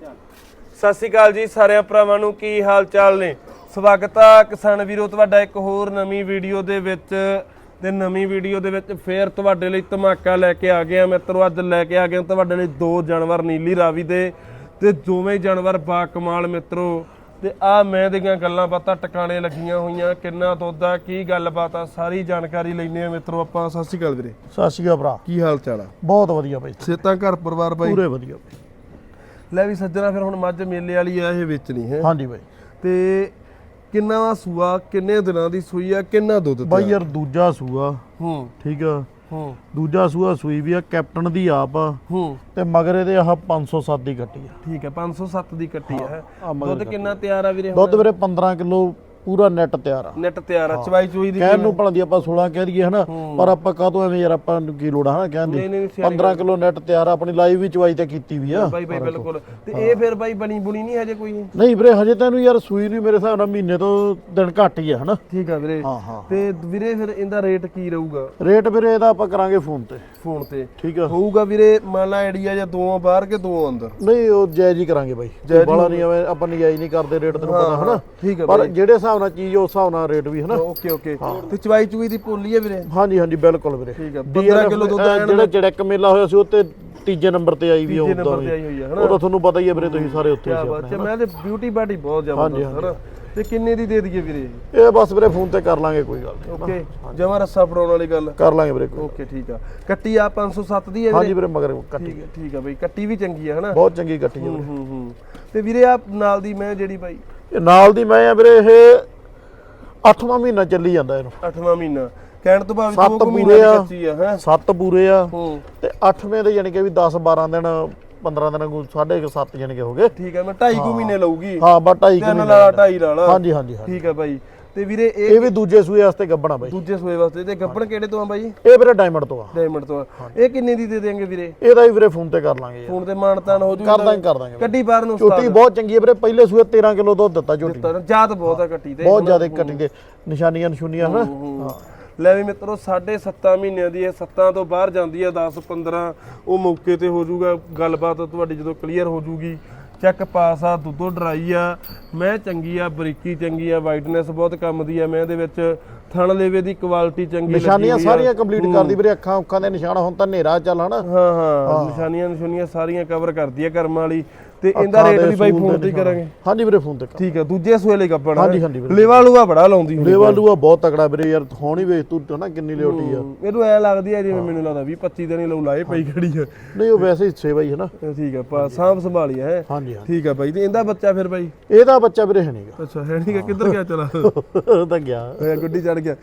ਸਤਿ ਸ਼੍ਰੀ ਅਕਾਲ ਜੀ ਸਾਰਿਆਂ ਭਰਾਵਾਂ ਨੂੰ ਕੀ ਹਾਲ ਚਾਲ ਨੇ? ਸਵਾਗਤ ਆ ਕਿਸਾਨ ਵੀਰੋ ਤੁਹਾਡਾ ਇੱਕ ਹੋਰ ਨਵੀਂ ਵੀਡੀਓ ਦੇ ਵਿੱਚ। ਤੇ ਨਵੀਂ ਵੀਡੀਓ ਦੇ ਵਿੱਚ ਫੇਰ ਤੁਹਾਡੇ ਲਈ ਧਮਾਕਾ ਲੈ ਕੇ ਆ ਗਏ ਆ ਮਿੱਤਰੋ ਅੱਜ ਲੈ ਕੇ ਆ ਹਾਂ ਤੁਹਾਡੇ ਲਈ ਦੋ ਜਾਨਵਰ ਨੀਲੀ ਰਾਵੀ ਦੇ। ਤੇ ਦੋਵੇਂ ਜਾਨਵਰ ਬਾ ਕਮਾਲ ਮਿੱਤਰੋ। ਤੇ ਆ ਮੈਂ ਦੀਆਂ ਗੱਲਾਂ ਬਾਤਾਂ ਟਿਕਾਣੇ ਲੱਗੀਆਂ ਹੋਈਆਂ ਕਿੰਨਾ ਦੁੱਧ ਆ ਕੀ ਗੱਲਬਾਤ ਆ ਸਾਰੀ ਜਾਣਕਾਰੀ ਲੈਣੇ ਆ ਮਿੱਤਰੋ ਆਪਾਂ। ਸਤਿ ਸ਼੍ਰੀ ਅਕਾਲ ਵੀਰੇ। ਸਤਿ ਸ਼੍ਰੀ ਅਕਾਲ ਭਰਾ। ਕੀ ਹਾਲ ਚਾਲ ਆ? ਬਹੁਤ ਵਧੀਆ ਬਾਈ। ਸੇਤਾ ਘਰ ਪਰਿਵਾਰ ਬਾਈ? ਪੂਰੇ ਵਧੀਆ ਬਾਈ। ਲੈ ਵੀ ਸੱਜਣਾ ਫਿਰ ਹੁਣ ਮੱਝ ਮੇਲੇ ਵਾਲੀ ਆ ਇਹ ਵੇਚਣੀ ਹੈ। ਹਾਂਜੀ ਬਾਈ। ਤੇ ਕਿੰਨਾ ਵਾ ਸੂਆ ਕਿੰਨੇ ਦਿਨਾਂ ਦੀ ਸੂਈ ਆ ਕਿੰਨਾ ਦੁੱਧ ਬਾਈ ਯਾਰ ਦੂਜਾ ਸੂਆ। ਹੂੰ। ਠੀਕ ਆ? ਹੂੰ। ਦੂਜਾ ਸੂਆ ਸੂਈ ਵੀ ਆ ਕੈਪਟਨ ਦੀ ਆਪ ਆ। ਹੂੰ। ਤੇ ਮਗਰ ਇਹਦੇ ਆਹ 507 ਦੀ ਕੱਟੀ ਆ। ਠੀਕ ਹੈ 507 ਦੀ ਕੱਟੀ ਆ। ਦੁੱਧ ਕਿੰਨਾ ਤਿਆਰ ਆ ਵੀਰੇ ਦੁੱਧ ਵੀਰੇ 15 ਕਿਲੋ ਪੂਰਾ ਨੈਟ ਤਿਆਰ ਆ। ਨੈਟ ਤਿਆਰ ਆ ਚਵਾਈ ਚੂਈ ਦੀ ਕਹਿਣ ਨੂੰ ਭਲਾਂ ਦੀ ਆਪਾਂ 16 ਕਹਿ ਦਈਏ ਹਨਾ ਪਰ ਆਪਾਂ ਕਾਹਤੋਂ ਐਵੇਂ ਯਾਰ ਆਪਾਂ ਨੂੰ ਕੀ ਲੋੜ ਆ ਹਨਾ ਕਹਿਣ ਦੀ? ਨਹੀਂ ਨਹੀਂ ਸਿਆਣੀ 15 ਕਿਲੋ ਨੈਟ ਤਿਆਰ ਆ ਆਪਣੀ ਲਾਈਵ ਵੀ ਚਵਾਈ ਤੇ ਕੀਤੀ ਵੀ ਆ। ਬਾਈ ਬਾਈ ਬਿਲਕੁਲ। ਤੇ ਇਹ ਫਿਰ ਬਾਈ ਬਣੀ ਬੁਣੀ ਨਹੀਂ ਹਜੇ ਕੋਈ? ਨਹੀਂ ਵੀਰੇ ਹਜੇ ਤੈਨੂੰ ਯਾਰ ਸੂਈ ਨਹੀਂ ਮੇਰੇ ਹਿਸਾਬ ਨਾਲ ਮਹੀਨੇ ਤੋਂ ਦਿਨ ਘੱਟ ਹੀ ਆ ਹਨਾ। ਠੀਕ ਆ ਵੀਰੇ। ਹਾਂ ਹਾਂ। ਤੇ ਵੀਰੇ ਫਿਰ ਇਹਦਾ ਰੇਟ ਕੀ ਰਹੂਗਾ? ਰੇਟ ਵੀਰੇ ਇਹਦਾ ਆਪਾਂ ਕਰਾਂਗੇ ਫੋਨ ਤੇ। ਫੋਨ ਤੇ। ਠੀਕ ਆ। ਹੋਊਗਾ ਵੀਰੇ ਮੰਨ ਲਾ ਆਈਡੀਆ ਜਾਂ ਦੋ ਬਾਹਰ ਕੇ ਦੋ ਅੰਦਰ? ਨਹੀਂ ਉਹ ਜਾਇਜ਼ ਹੀ ਕਰਾਂਗੇ ਬਾਈ। ਬਾਲਾ ਨਹੀਂ ਆਪਾਂ ਨਜਾਇਜ਼ ਨਹੀਂ ਕਰਦੇ ਰੇਟ ਤੈਨੂੰ ਪਤਾ ਹਨਾ। ਪਰ ਜਿਹੜੇ ਹਿਸਾਬ ਨਾਲ ਚੀਜ਼ ਉਸ ਹਿਸਾਬ ਨਾਲ ਰੇਟ ਵੀ ਹਨਾ? Okay okay. ਤੇ ਚਵਾਈ ਚੂਈ ਦੀ ਪੋਲੀ ਆ ਵੀਰੇ? ਹਾਂਜੀ ਹਾਂਜੀ ਬਿਲਕੁਲ ਵੀਰੇ। ਠੀਕ ਆ DNF 15 ਕਿਲੋ ਦੁੱਧ ਅਹ ਜਿਹੜਾ ਚੜਕ ਮੇਲਾ ਹੋਇਆ ਸੀ ਉਹ ਤੇ ਤੀਜੇ ਨੰਬਰ ਤੇ ਆਈ ਵੀ ਉਹ ਤੀਜੇ ਨੰਬਰ ਤੇ ਆਈ ਹੋਈ ਆ ਹਨਾ? ਉਹ ਤਾਂ ਤੁਹਾਨੂੰ ਪਤਾ ਹੀ ਹੈ ਵੀਰੇ ਤੁਸੀਂ ਸਾਰੇ ਉੱਥੇ ਕਿਆ ਸੀ ਆਪਣੇ ਹੈ। ਮੈਂ ਤੇ ਬਿਊਟੀ ਬਾਡੀ ਬਹੁਤ ਜ਼ਬਰਦਸਤ ਹੈ ਨਾ ਤੇ ਕਿੰਨੇ ਦੀ ਦੇ ਦਈਏ ਵੀਰੇ? ਇਹ ਬਸ ਵੀਰੇ ਫੋਨ ਤੇ ਕਰ ਲਾਂਗੇ ਕੋਈ ਗੱਲ ਨਹੀਂ ਓਕੇ ਜਮਾ ਰੱਸਾ ਫੜਾਉਣ ਵਾਲੀ ਗੱਲ। ਕਰ ਲਾਂਗੇ ਵੀਰੇ ਓਕੇ ਠੀਕ ਆ। ਕੱਟੀ ਆ 507 ਦੀ ਹੈ ਵੀਰੇ ਹਾਂਜੀ ਵੀਰੇ? ਮਗਰ ਕੱਟੀ। ਠੀਕ ਹੈ ਠੀਕ ਆ ਬਈ ਕੱਟੀ ਵੀ ਚੰਗੀ ਆ ਹਨਾ? ਬਹੁਤ ਚੰਗੀ ਕੱਟੀ ਹੈ ਹੂੰ ਹੂੰ ਹੂੰ। ਤੇ ਵੀਰੇ ਆ ਨਾਲ ਦੀ ਮੈਂ ਜਿਹੜੀ ਬਾਈ ਇਹ ਨਾਲ ਦੀ ਮੈਂ ਆ ਵੀਰੇ ਇਹ 8ਵਾਂ ਮਹੀਨਾ ਚੱਲੀ ਜਾਂਦਾ ਇਹਨੂੰ। 8ਵਾਂ ਮਹੀਨਾ। ਕਹਿਣ ਤੋਂ ਬਾਅਦ ਸੱਤ ਦੋ ਕੁ ਮਹੀਨੇ ਪੂਰੇ ਦੀ ਆ। ਕੱਚੀ ਆ ਹੈ? ਸੱਤ ਪੂਰੇ ਆ। ਹੂੰ। ਤੇ 8ਵੇਂ ਦੇ ਯਾਨੀ ਕਿ ਵੀ 10 12 ਦਿਨ 15 ਦਿਨ ਕੋ ਸਾਢੇ ਕੁ ਸੱਤ ਯਾਨੀ ਕਿ ਹੋ ਗਏ। ਠੀਕ ਆ ਮੈਂ 2.5 ਕੁ ਮਹੀਨੇ ਲਊਗੀ। ਹਾਂ ਬਾ ਢਾਈ ਕੁ ਤਿੰਨ ਮਹੀਨੇ ਲਾ 2.5 ਲਾ ਲਾ ਹਾਂਜੀ ਹਾਂਜੀ ਹਾਂਜੀ। ਠੀਕ ਆ ਬਾਈ ਤੇ ਵੀਰੇ ਇਹ ਇਹ ਵੀ ਦੂਜੇ ਸੂਏ ਵਾਸਤੇ ਗੱਬਣਾ ਬਾਈ। ਦੂਜੇ ਸੋਏ ਵਾਸਤੇ। ਤੇ ਗੱਪਣ ਕਿਹੜੇ ਤੋਂ ਆ ਬਾਈ? ਇਹ ਵੀਰੇ ਡਾਇਮੰਡ ਤੋਂ ਆ। ਡਾਇਮੰਡ ਤੋਂ ਆ। ਇਹ ਕਿੰਨੇ ਦੀ ਦੇ ਦੇਂਗੇ ਵੀਰੇ? ਇਹਦਾ ਵੀ ਵੀਰੇ ਫੋਨ ਤੇ ਕਰ ਲਾਂਗੇ ਯਾਰ। ਫੋਨ ਤੇ ਮਾਨਤਾਨ ਹੋ ਜੂ ਕਰ ਦਾਂਗੇ ਕਰ ਦਾਂਗੇ। ਕੱਟੀ ਬਾਹਰ ਨੂੰ ਝੋਟੀ ਬਹੁਤ ਚੰਗੀ ਹੈ ਵੀਰੇ ਪਹਿਲੇ ਸੂਏ 13 ਕਿਲੋ ਦੁੱਧ ਦਿੱਤਾ ਝੋਟੀ ਨੇ। ਉਸਤਾਦ ਜਾਤ ਬਹੁਤ ਆ ਕੱਟੀ ਤੇ। ਬਹੁਤ ਜ਼ਿਆਦਾ ਕੱਟੀ ਦੇ ਨਿਸ਼ਾਨੀਆਂ ਨਿਸ਼ੂਨੀਆਂ ਹਨ ਹੂੰ। ਲੈ ਵੀ ਮਿੱਤਰੋ 7.5 ਮਹੀਨਿਆਂ ਦੀ ਇਹ 7 ਤੋਂ ਬਾਹਰ ਜਾਂਦੀ ਹੈ 10 15 ਉਹ ਮੌਕੇ ਤੇ ਹੋ ਜਾਊਗਾ ਗੱਲਬਾਤ ਤੁਹਾਡੀ ਜਦੋਂ ਕਲੀਅਰ ਹੋ ਜਾਊਗੀ ਚੈੱਕ ਪਾਸ ਆ ਦੁੱਧੋ ਡਰਾਈ ਆ। ਮੈਂ ਚੰਗੀ ਆ ਬਰੀਕੀ ਚੰਗੀ ਆ ਵਾਈਟਨੈਸ ਬਹੁਤ ਕੰਮ ਦੀ ਆ। ਮੈਂ ਇਹਦੇ ਵਿੱਚ ਥਣ ਲੇਵੇ ਦੀ ਕੁਆਲਿਟੀ ਚੰਗੀ ਲੱਗੀ ਨਿਸ਼ਾਨੀਆਂ। ਸਾਰੀਆਂ ਕੰਪਲੀਟ ਕਰਦੀ ਵੀਰੇ ਅੱਖਾਂ ਉੱਖਾਂ ਦੇ ਨਿਸ਼ਾਨ ਹੁਣ ਤਾਂ ਹਨੇਰਾ ਚੱਲ ਹਨਾ। ਹਾਂ ਹਾਂ ਨਿਸ਼ਾਨੀਆਂ ਨਿਸ਼ਾਨੀਆਂ ਸਾਰੀਆਂ ਕਵਰ ਕਰਦੀ ਆ ਕਰਮ ਵਾਲੀ। ਤੇ ਇਹਦਾ ਰੇਟ ਵੀ ਬਾਈ ਫੋਨ ਤੇ ਹੀ। ਕਰਾਂਗੇ। ਹਾਂਜੀ ਵੀਰੇ ਫੋਨ ਤੇ ਠੀਕ ਆ ਦੂਜੇ ਸੂਏ ਲਈ ਗੱਪਣਾ ਹਾਂਜੀ, ਹਾਂਜੀ ਵੀਰੇ। ਲੇਵਾ ਲੂਆ ਬੜਾ ਲਾਉਂਦੀ ਹੁੰਦੀ ਲੇਵਾ ਲੂਆ ਬਹੁਤ ਤਕੜਾ ਵੀਰੇ ਯਾਰ ਹੁਣ ਹੀ ਵੇਖ ਤੂੰ ਹਨਾ ਕਿੰਨੀ ਲਿਓਟੀ ਆ। ਮੈਨੂੰ ਐ ਲੱਗਦੀ ਆ ਜਿਵੇਂ ਮੈਨੂੰ ਲੱਗਦਾ 20 25 ਦਿਨ ਹੀ ਲਊ ਲਾਏ ਪਈ ਖੜੀ ਆ। ਨਹੀਂ ਉਹ ਵੈਸੇ ਹੀ ਸੇਵਾ ਹੀ ਹਨਾ ਇਹ ਠੀਕ ਆ ਪਾ ਸਾਂਭ ਸੰਭਾਲੀ ਹੈ। ਹਾਂਜੀ ਠੀਕ ਆ ਬਾਈ ਤੇ ਇਹਦਾ ਬੱਚਾ ਫਿਰ ਬਾਈ? ਇਹਦਾ ਬੱਚਾ ਵੀਰੇ ਹੈ ਨਹੀਂਗਾ ਅੱਛਾ ਹੈ ਨਹੀਂ ਕਿੱਧਰ ਗਿਆ ਚਲਾ? ਉਹ ਤਾਂ ਗਿਆ। ਹੋਇਆ ਗੁੱਡੀ ਚੜ ਗਿਆ।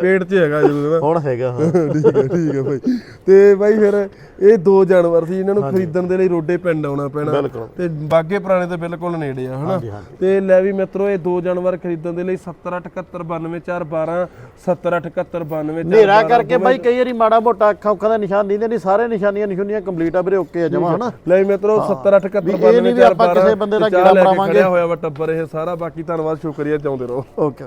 ਪੇਟ 'ਚ ਹੈਗਾ ਜਦੋਂ ਨਾ ਹੁਣ ਹੈਗਾ ਹਾਂ। ਠੀਕ ਹੈ ਠੀਕ ਹੈ ਬਾਈ। ਤੇ ਬਾਈ ਫਿਰ ਇਹ ਦੋ ਜਾਨਵਰ ਸੀ ਇਹਨਾਂ ਨੂੰ ਖਰੀਦਣ ਦੇ ਲਈ ਰੋਡੇ ਪਿੰਡ ਆਉਣਾ ਪੈਣਾ। ਤੇ ਬਾਗੇ ਪੁਰਾਣੇ ਤੇ ਬਿਲਕੁਲ ਨੇੜੇ ਆ ਹਨਾ? ਤੇ ਲੈ ਵੀ ਮਿੱਤਰੋ ਇਹ ਦੋ ਜਾਨਵਰ ਖਰੀਦਣ ਦੇ ਲਈ 708792412 708792412 ਹਨੇਰਾ ਕਰਕੇ ਬਾਈ ਕਈ ਵਾਰੀ ਮਾੜਾ ਮੋਟਾ ਅੱਖਾਂ ਉੱਖਾਂ ਦਾ ਨਿਸ਼ਾਨ ਦਿੰਦੇ ਨਹੀਂ ਸਾਰੇ ਨਿਸ਼ਾਨੀਆਂ ਨਿਸ਼ੂਨੀਆਂ ਕੰਪਲੀਟ ਆ ਵੀਰੇ ਓਕੇ ਆ ਜਮਾ ਹਨਾ? ਲੈ ਵੀ ਮਿੱਤਰੋ 708792412 ਵੀ ਇਹ ਨੀ ਵੀ ਆਪਾਂ ਕਿਸੇ ਬੰਦੇ ਦਾ ਗੇੜਾ ਚਾਹ ਲੈ ਕੇ ਮਰਾਵਾਂਗੇ। ਖੜਿਆ ਹੋਇਆ ਵਾ ਟੱਬਰ ਇਹ ਸਾਰਾ ਬਾਕੀ ਧੰਨਵਾਦ ਸ਼ੁਕਰੀਆ ਚਾਹੁੰਦੇ ਰਹੋ। ਓਕੇ